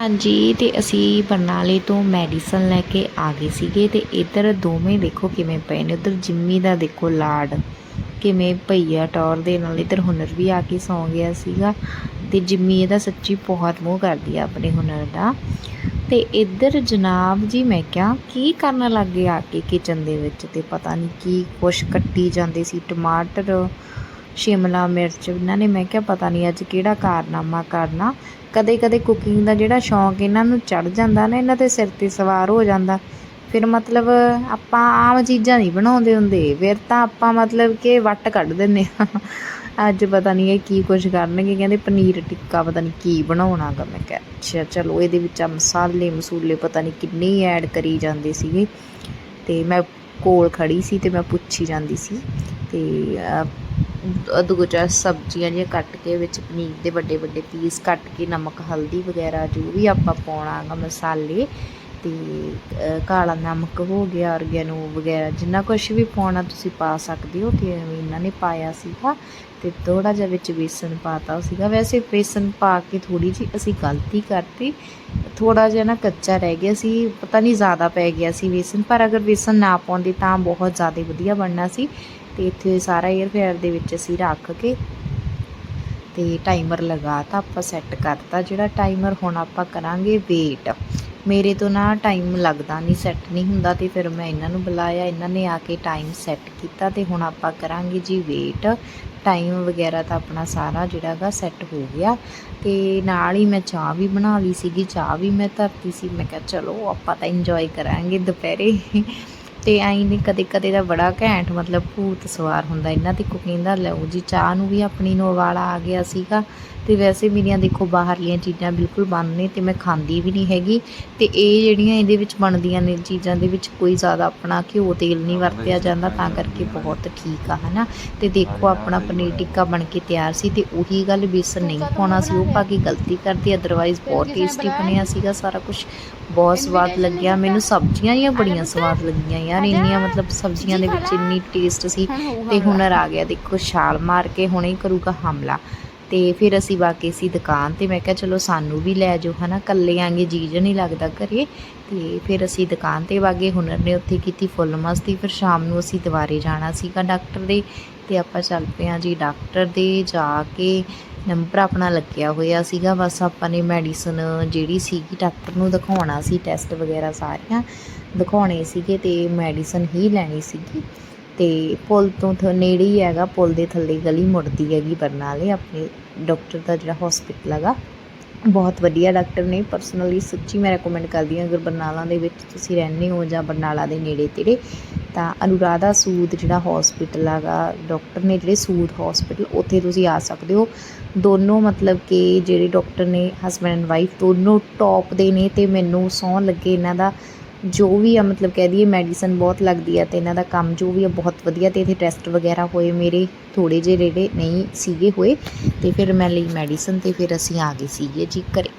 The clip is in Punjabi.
ਹਾਂਜੀ, ਤੇ ਅਸੀਂ ਬਰਨਾਲੇ ਤੋਂ ਮੈਡੀਸਨ ਲੈ ਕੇ ਆ ਗਏ ਸੀਗੇ ਤੇ ਇੱਧਰ ਦੋਵੇਂ ਦੇਖੋ ਕਿਵੇਂ ਪਏ ਨੇ। ਉੱਧਰ ਜਿੰਮੀ ਦਾ ਦੇਖੋ ਲਾਡ, ਕਿਵੇਂ ਭਈਆ ਟੌਰ ਦੇ ਨਾਲ ਇੱਧਰ ਹੁਨਰ ਵੀ ਆ ਕੇ ਸੌਂ ਗਿਆ ਸੀਗਾ ਤੇ ਜਿੰਮੀ ਇਹਦਾ ਸੱਚੀ ਬਹੁਤ ਮੋਹ ਕਰਦੀ ਆ ਆਪਣੇ ਹੁਨਰ ਦਾ। ਤੇ ਇੱਧਰ ਜਨਾਬ ਜੀ ਮੈਂ ਕਿਹਾ, ਕੀ ਕਰਨ ਲੱਗੇ ਆ ਕੇ ਕਿਚਨ ਦੇ ਵਿੱਚ? ਤੇ ਪਤਾ ਨਹੀਂ ਕੀ ਕੁਛ ਕੱਟੀ ਜਾਂਦੇ ਸੀ, ਟਮਾਟਰ, ਸ਼ਿਮਲਾ ਮਿਰਚ, ਇਹਨਾਂ ਨੇ ਮੈਂ ਕਿਹਾ ਪਤਾ ਨਹੀਂ ਅੱਜ ਕਿਹੜਾ ਕਾਰਨਾਮਾ ਕਰਨਾ। ਕਦੇ ਕਦੇ ਕੁਕਿੰਗ ਦਾ ਜਿਹੜਾ ਸ਼ੌਂਕ ਇਹਨਾਂ ਨੂੰ ਚੜ ਜਾਂਦਾ ਨਾ, ਇਹਨਾਂ ਦੇ ਸਿਰ ਤੇ ਸਵਾਰ ਹੋ ਜਾਂਦਾ। ਫਿਰ ਮਤਲਬ ਆਪਾਂ ਆਮ ਚੀਜ਼ਾਂ ਨਹੀਂ ਬਣਾਉਂਦੇ ਹੁੰਦੇ। ਫਿਰ ਤਾਂ ਆਪਾਂ ਮਤਲਬ ਕਿ ਵੱਟ ਕੱਢ ਦਿੰਦੇ ਆ ਅੱਜ ਪਤਾ ਨਹੀਂ ਇਹ ਕੀ ਕੁਝ ਕਰਨਗੇ। ਕਹਿੰਦੇ ਪਨੀਰ ਟਿੱਕਾ ਪਤਾ ਨਹੀਂ ਕੀ ਬਣਾਉਣਾ ਗਾ ਮੈਂ ਕਿਹਾ, ਅੱਛਾ, ਚਲੋ ਇਹਦੇ ਵਿੱਚ ਆ ਮਸਾਲੇ ਮਸੂਲੇ ਪਤਾ ਨਹੀਂ ਕਿੰਨੇ ਐਡ ਕਰੀ ਜਾਂਦੇ ਸੀਗੇ। ਤੇ ਮੈਂ ਕੋਲ ਖੜੀ ਸੀ ਤੇ ਮੈਂ ਪੁੱਛੀ ਜਾਂਦੀ ਸੀ। ਤੇ ਦੂਜਾ ਸਬਜ਼ੀਆਂ ਜਿਹੀਆਂ ਕੱਟ ਕੇ ਵਿੱਚ ਪਨੀਰ ਦੇ ਵੱਡੇ ਵੱਡੇ ਪੀਸ ਕੱਟ ਕੇ, ਨਮਕ, ਹਲਦੀ ਵਗੈਰਾ ਜੋ ਵੀ ਆਪਾਂ ਪਾਉਣਾ ਗਾ ਮਸਾਲੇ ਤੇ ਕਾਲਾ ਨਮਕ ਹੋ ਗਿਆ ਆਰਗੈਨੋ ਵਗੈਰਾ, ਜਿੰਨਾ ਕੁਝ ਵੀ ਪਾਉਣਾ ਤੁਸੀਂ ਪਾ ਸਕਦੇ ਹੋ ਕਿ ਐਵੇਂ ਇਹਨਾਂ ਨੇ ਪਾਇਆ ਸੀਗਾ ਤੇ ਥੋੜਾ ਜਿਹਾ ਵਿੱਚ ਬੇਸਨ ਪਾਤਾ ਸੀਗਾ। ਵੈਸੇ ਬੇਸਨ ਪਾ ਕੇ ਥੋੜੀ ਜੀ ਅਸੀਂ ਗਲਤੀ ਕਰਤੀ ਥੋੜਾ ਜਿਹਾ ਨਾ ਕੱਚਾ ਰਹਿ ਗਿਆ ਸੀ, ਪਤਾ ਨਹੀਂ ਜ਼ਿਆਦਾ ਪੈ ਗਿਆ ਸੀ ਬੇਸਨ ਪਰ ਅਗਰ ਬੇਸਨ ਨਾ ਪਾਉਂਦੇ ਤਾਂ ਬਹੁਤ ਜ਼ਿਆਦਾ ਵਧੀਆ ਬਣਨਾ ਸੀ। ਤੇ ਇੱਥੇ ਸਾਰਾ 에ਅਰ ਫਰਾਇਰ ਦੇ ਵਿੱਚ ਅਸੀਂ ਰੱਖ ਕੇ ਤੇ ਟਾਈਮਰ ਲਗਾਤਾ, ਆਪਾਂ ਸੈੱਟ ਕਰਤਾ। ਜਿਹੜਾ ਟਾਈਮਰ ਹੁਣ ਆਪਾਂ ਕਰਾਂਗੇ ਵੇਟ ਮੇਰੇ ਤੋਂ ਨਾ ਟਾਈਮ ਲੱਗਦਾ ਨਹੀਂ ਸੈੱਟ ਨਹੀਂ ਹੁੰਦਾ ਤੇ ਫਿਰ ਮੈਂ ਇਹਨਾਂ ਨੂੰ ਬੁਲਾਇਆ, ਇਹਨਾਂ ਨੇ ਆ ਕੇ ਟਾਈਮ ਸੈੱਟ ਕੀਤਾ ਤੇ ਹੁਣ ਆਪਾਂ ਕਰਾਂਗੇ ਜੀ ਵੇਟ ਟਾਈਮ ਵਗੈਰਾ ਤਾਂ ਆਪਣਾ ਸਾਰਾ ਜਿਹੜਾਗਾ ਸੈੱਟ ਹੋ ਗਿਆ। ਤੇ ਨਾਲ ਹੀ ਮੈਂ ਚਾਹ ਵੀ ਬਣਾ ਲਈ ਸੀਗੀ, ਚਾਹ ਵੀ ਮੈਂ ਧਰਤੀ ਸੀ। ਮੈਂ ਕਿਹਾ ਚਲੋ ਆਪਾਂ ਤਾਂ ਇੰਜੋਏ ਕਰਾਂਗੇ ਦੁਪਹਿਰੇ। ਤੇ ਆਈ ਨੇ ਕਦੇ ਕਦੇ ਦਾ ਬੜਾ ਘੈਂਟ ਮਤਲਬ ਭੂਤ ਸਵਾਰ ਹੁੰਦਾ। ਇਹਨਾਂ ਦੀ ਕੁਕਿੰਗ ਦਾ ਲਓ ਜੀ, ਚਾਹ ਨੂੰ ਵੀ ਆਪਣੀ ਨੂੰ ਉਬਾਲਾ ਆ ਗਿਆ ਸੀਗਾ ਤੇ ਵੈਸੇ ਮੇਰੀਆਂ ਦੇਖੋ ਬਾਹਰਲੀਆਂ ਚੀਜ਼ਾਂ ਬਿਲਕੁਲ ਬੰਦ ਨੇ ਤੇ ਮੈਂ ਖਾਂਦੀ ਵੀ ਨਹੀਂ ਹੈਗੀ ਤੇ ਇਹ ਜਿਹੜੀਆਂ ਇਹਦੇ ਵਿੱਚ ਬਣਦੀਆਂ ਨੇ ਚੀਜ਼ਾਂ ਦੇ ਵਿੱਚ ਕੋਈ ਜ਼ਿਆਦਾ ਆਪਣਾ ਘਿਓ ਤੇਲ ਨਹੀਂ ਵਰਤਿਆ ਜਾਂਦਾ, ਤਾਂ ਕਰਕੇ ਬਹੁਤ ਠੀਕ ਆ, ਹਨਾ? ਤੇ ਦੇਖੋ ਆਪਣਾ ਪਨੀਰ ਟਿੱਕਾ ਬਣ ਕੇ ਤਿਆਰ ਸੀ ਤੇ ਉਹੀ ਗੱਲ ਬੇਸਨ ਨਹੀਂ ਪਾਉਣਾ ਸੀ, ਉਹ ਪਾ ਕੇ ਗਲਤੀ ਕਰਤੀ। ਅਦਰਵਾਈਜ਼ ਬਹੁਤ ਟੇਸਟੀ ਬਣਿਆ ਸੀਗਾ ਸਾਰਾ ਕੁਝ ਬਹੁਤ ਸਵਾਦ ਲੱਗਿਆ, ਮੈਨੂੰ ਸਬਜ਼ੀਆਂ ਹੀ ਬੜੀਆਂ ਸਵਾਦ ਲੱਗੀਆਂ ਯਾਰ। ਇੰਨੀਆਂ ਮਤਲਬ ਸਬਜ਼ੀਆਂ ਦੇ ਵਿੱਚ ਇੰਨੀ ਟੇਸਟ ਸੀ ਤੇ ਹੁਨਰ ਆ ਗਿਆ ਦੇਖੋ ਛਾਲ ਮਾਰ ਕੇ ਹੁਣੇ ਹੀ ਕਰੂਗਾ ਹਮਲਾ। ਤੇ ਫਿਰ ਅਸੀਂ ਬਾਕੀ ਸੀ ਦੁਕਾਨ ਤੇ ਮੈਂ ਕਿਹਾ ਚਲੋ ਸਾਨੂੰ ਵੀ ਲੈ ਜਾਓ ਹਨਾ ਕੱਲੇ ਆਂਗੇ ਜੀਜ ਨਹੀਂ ਲੱਗਦਾ ਘਰੇ। ਤੇ ਫਿਰ ਅਸੀਂ ਦੁਕਾਨ ਤੇ ਵਾਗੇ ਹੁਨਰ ਨੇ ਉੱਥੇ ਕੀਤੀ ਫੁੱਲ ਮਸਤੀ ਫਿਰ ਸ਼ਾਮ ਨੂੰ ਅਸੀਂ ਦੁਬਾਰੇ ਜਾਣਾ ਸੀਗਾ ਡਾਕਟਰ ਦੇ। ਤੇ ਆਪਾਂ ਚੱਲ ਪਏ ਹਾਂ ਜੀ ਡਾਕਟਰ ਦੇ ਜਾ ਕੇ ਨੰਬਰ ਆਪਣਾ ਲੱਗਿਆ ਹੋਇਆ ਸੀਗਾ, ਬਸ ਆਪਾਂ ਨੇ ਮੈਡੀਸਨ ਜਿਹੜੀ ਸੀਗੀ ਡਾਕਟਰ ਨੂੰ ਦਿਖਾਉਣਾ ਸੀ ਟੈਸਟ ਵਗੈਰਾ ਸਾਰੀਆਂ ਦਿਖਾਉਣੇ ਸੀਗੇ ਤੇ ਮੈਡੀਸਨ ਹੀ ਲੈਣੀ ਸੀਗੀ। ਤੇ ਪੁਲ ਤੋਂ ਥ, ਨੇੜੇ ਹੀ ਹੈਗਾ, ਪੁਲ ਦੇ ਥੱਲੇ ਗਲੀ ਮੁੜਦੀ ਹੈਗੀ ਬਰਨਾਲੇ, ਆਪਣੇ ਡਾਕਟਰ ਦਾ ਜਿਹੜਾ ਹਸਪੀਟਲ ਹੈਗਾ। ਬਹੁਤ ਵਧੀਆ ਡਾਕਟਰ ਨੇ ਪਰਸਨਲੀ ਸੱਚੀ ਮੈਂ ਰეკਮੈਂਡ ਕਰਦੀ ਹਾਂ, ਅਗਰ ਬਰਨਾਲਾ ਦੇ ਵਿੱਚ ਤੁਸੀਂ ਰਹਿੰਦੇ ਹੋ ਜਾਂ ਬਰਨਾਲਾ ਦੇ ਨੇੜੇ ਤੇੜੇ ਤਾਂ ਅਨੁਰਾਧਾ ਸੂਦ ਜਿਹੜਾ ਹਸਪੀਟਲ ਹੈਗਾ ਡਾਕਟਰ ਨੇ ਜਿਹੜੇ ਸੂਦ ਹਸਪੀਟਲ ਉੱਥੇ ਤੁਸੀਂ ਆ ਸਕਦੇ ਹੋ। ਦੋਨੋਂ ਮਤਲਬ ਕਿ ਜਿਹੜੇ ਡਾਕਟਰ ਨੇ ਹਸਬੈਂਡ ਐਂਡ ਵਾਈਫ ਦੋਨੋਂ ਟੌਪ ਦੇ ਨੇ ਤੇ ਮੈਨੂੰ ਸੌਂ ਲੱਗੇ ਇਹਨਾਂ ਦਾ। ਜੋ ਵੀ ਆ ਮਤਲਬ ਕਹਿ ਦਈਏ ਮੈਡੀਸਨ ਬਹੁਤ ਲੱਗਦੀ ਆ ਤੇ ਇਹਨਾਂ ਦਾ ਕੰਮ ਜੋ ਵੀ ਆ ਬਹੁਤ ਵਧੀਆ ਤੇ ਇੱਥੇ ਟੈਸਟ ਵਗੈਰਾ ਹੋਏ ਮੇਰੇ ਥੋੜੇ ਜਿਹੇ ਜਿਹੜੇ ਨਹੀਂ ਸੀਗੇ ਹੋਏ। ਤੇ ਫਿਰ ਮੈਂ ਲਈ ਮੈਡੀਸਨ ਤੇ ਫਿਰ ਅਸੀਂ ਆ ਗਏ ਸੀਗੇ ਜੀ ਘਰੇ।